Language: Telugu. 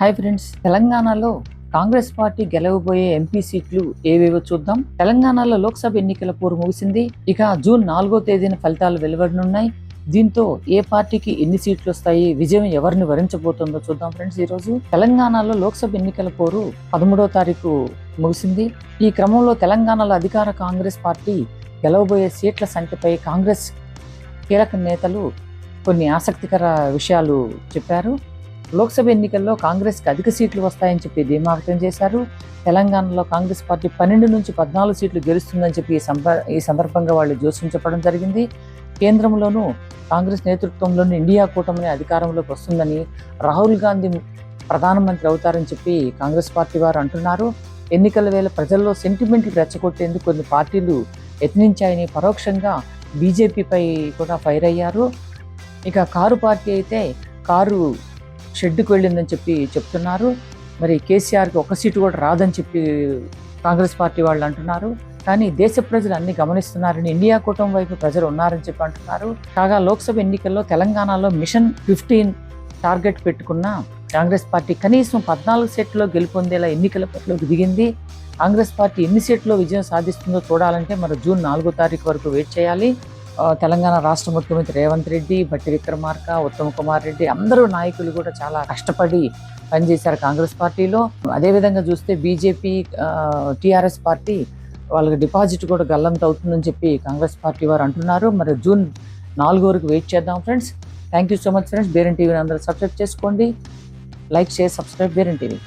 హాయ్ ఫ్రెండ్స్ తెలంగాణలో కాంగ్రెస్ పార్టీ గెలవబోయే ఎంపీ సీట్లు ఏవేవో చూద్దాం. తెలంగాణలో లోక్సభ ఎన్నికల పోరు ముగిసింది. ఇక జూన్ నాలుగో తేదీన ఫలితాలు వెలువడనున్నాయి. దీంతో ఏ పార్టీకి ఎన్ని సీట్లు వస్తాయి విజయం ఎవరిని వరించబోతుందో చూద్దాం ఫ్రెండ్స్ ఈరోజు. తెలంగాణలో లోక్సభ ఎన్నికల పోరు పదమూడో తారీఖు ముగిసింది. ఈ క్రమంలో తెలంగాణలో అధికార కాంగ్రెస్ పార్టీ గెలవబోయే సీట్ల సంఖ్యపై కాంగ్రెస్ కీలక నేతలు కొన్ని ఆసక్తికర విషయాలు చెప్పారు. లోక్సభ ఎన్నికల్లో కాంగ్రెస్కి అధిక సీట్లు వస్తాయని చెప్పి ధీమా వ్యక్తం చేశారు. తెలంగాణలో కాంగ్రెస్ పార్టీ పన్నెండు నుంచి పద్నాలుగు సీట్లు గెలుస్తుందని చెప్పి ఈ ఈ సందర్భంగా వాళ్ళు జోస్యం చెప్పడం జరిగింది. కేంద్రంలోనూ కాంగ్రెస్ నేతృత్వంలోని ఇండియా కూటమి అధికారంలోకి వస్తుందని రాహుల్ గాంధీ ప్రధానమంత్రి అవుతారని చెప్పి కాంగ్రెస్ పార్టీ వారు అంటున్నారు. ఎన్నికల వేళ ప్రజల్లో సెంటిమెంట్లు రెచ్చగొట్టేందుకు కొన్ని పార్టీలు యత్నించాయని పరోక్షంగా బీజేపీపై కూడా ఫైర్ అయ్యారు. ఇక కారు పార్టీ అయితే కారు షెడ్డుకు వెళ్ళిందని చెప్పి చెప్తున్నారు. మరి కేసీఆర్కి ఒక సీటు కూడా రాదని చెప్పి కాంగ్రెస్ పార్టీ వాళ్ళు అంటున్నారు. కానీ దేశ ప్రజలు అన్ని గమనిస్తున్నారని ఇండియా కూటమి వైపు ప్రజలు ఉన్నారని చెప్పి అంటున్నారు. కాగా లోక్సభ ఎన్నికల్లో తెలంగాణలో మిషన్ ఫిఫ్టీన్ టార్గెట్ పెట్టుకున్న కాంగ్రెస్ పార్టీ కనీసం పద్నాలుగు సీట్లలో గెలుపొందేలా ఎన్నికల పట్లోకి దిగింది. కాంగ్రెస్ పార్టీ ఎన్ని సీట్లో విజయం సాధిస్తుందో చూడాలంటే మరి జూన్ నాలుగో తారీఖు వరకు వెయిట్ చేయాలి. తెలంగాణ రాష్ట్ర ముఖ్యమంత్రి రేవంత్ రెడ్డి బట్టి విక్రమార్క ఉత్తమ్ కుమార్ రెడ్డి అందరూ నాయకులు కూడా చాలా కష్టపడి పనిచేశారు కాంగ్రెస్ పార్టీలో. అదేవిధంగా చూస్తే బీజేపీ టీఆర్ఎస్ పార్టీ వాళ్ళకి డిపాజిట్ కూడా గల్లంత అవుతుందని చెప్పి కాంగ్రెస్ పార్టీ వారు అంటున్నారు. మరి జూన్ నాలుగు వరకు వెయిట్ చేద్దాం friends. Thank you so much friends. బేరెన్ టీవీని అందరూ సబ్స్క్రైబ్ చేసుకోండి. లైక్ షేర్ సబ్స్క్రైబ్ బేరెన్ టీవీ.